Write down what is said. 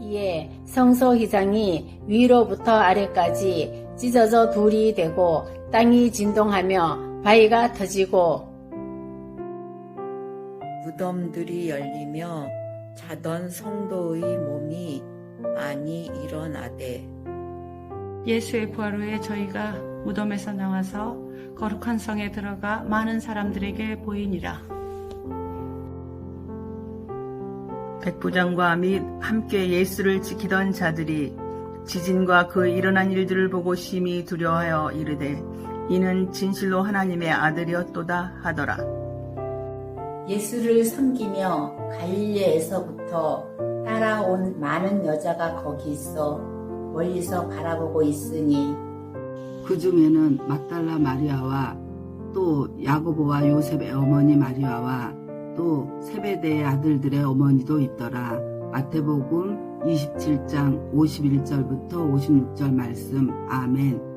이에 성소 휘장이 위로부터 아래까지 찢어져 둘이 되고 땅이 진동하며 바위가 터지고 무덤들이 열리며 자던 성도의 몸이 많이 일어나되 예수의 부활 후에 저희가 무덤에서 나와서 거룩한 성에 들어가 많은 사람들에게 보이니라. 백부장과 및 함께 예수를 지키던 자들이 지진과 그 일어난 일들을 보고 심히 두려워하여 이르되 이는 진실로 하나님의 아들이었도다 하더라. 예수를 섬기며 갈릴레에서부터 따라온 많은 여자가 거기 있어 멀리서 바라보고 있으니 그 중에는 막달라 마리아와 또 야고보와 요셉의 어머니 마리아와 또 세베대의 아들들의 어머니도 있더라. 마태복음 27장 51절부터 56절 말씀. 아멘.